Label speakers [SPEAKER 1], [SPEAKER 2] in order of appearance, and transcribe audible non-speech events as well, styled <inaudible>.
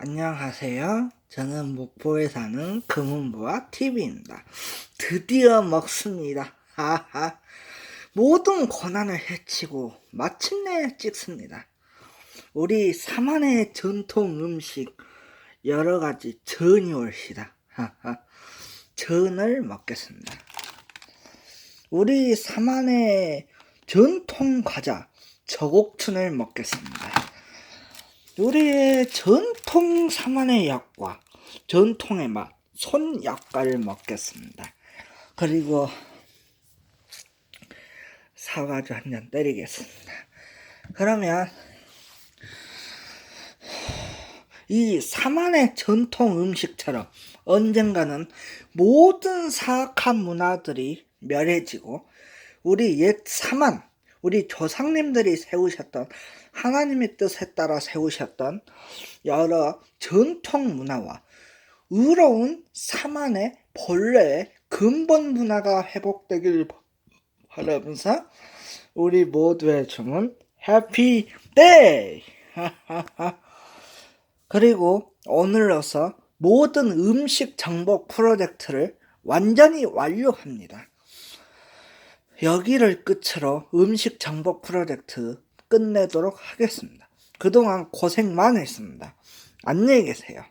[SPEAKER 1] 안녕하세요. 저는 목포에 사는 금은보아 TV입니다. 드디어 먹습니다. 하하. 모든 고난을 헤치고 마침내 찍습니다. 우리 사만의 전통 음식 여러 가지 전이 올시다. 하하. 전을 먹겠습니다. 우리 사만의 전통 과자 저곡춘을 먹겠습니다. 우리의 전통 사만의 약과 전통의 맛 손약과를 먹겠습니다. 그리고 사과주 한 잔 때리겠습니다. 그러면 이 사만의 전통 음식처럼 언젠가는 모든 사악한 문화들이 멸해지고 우리 옛 사만, 우리 조상님들이 세우셨던 하나님의 뜻에 따라 세우셨던 여러 전통 문화와 의로운 사만의 본래의 근본 문화가 회복되길 바라면서 우리 모두의 주문 해피 데이! <laughs> 그리고 오늘로서 모든 음식 정복 프로젝트를 완전히 완료합니다. 여기를 끝으로 음식 정복 프로젝트 끝내도록 하겠습니다. 그동안 고생 많으셨습니다. 안녕히 계세요.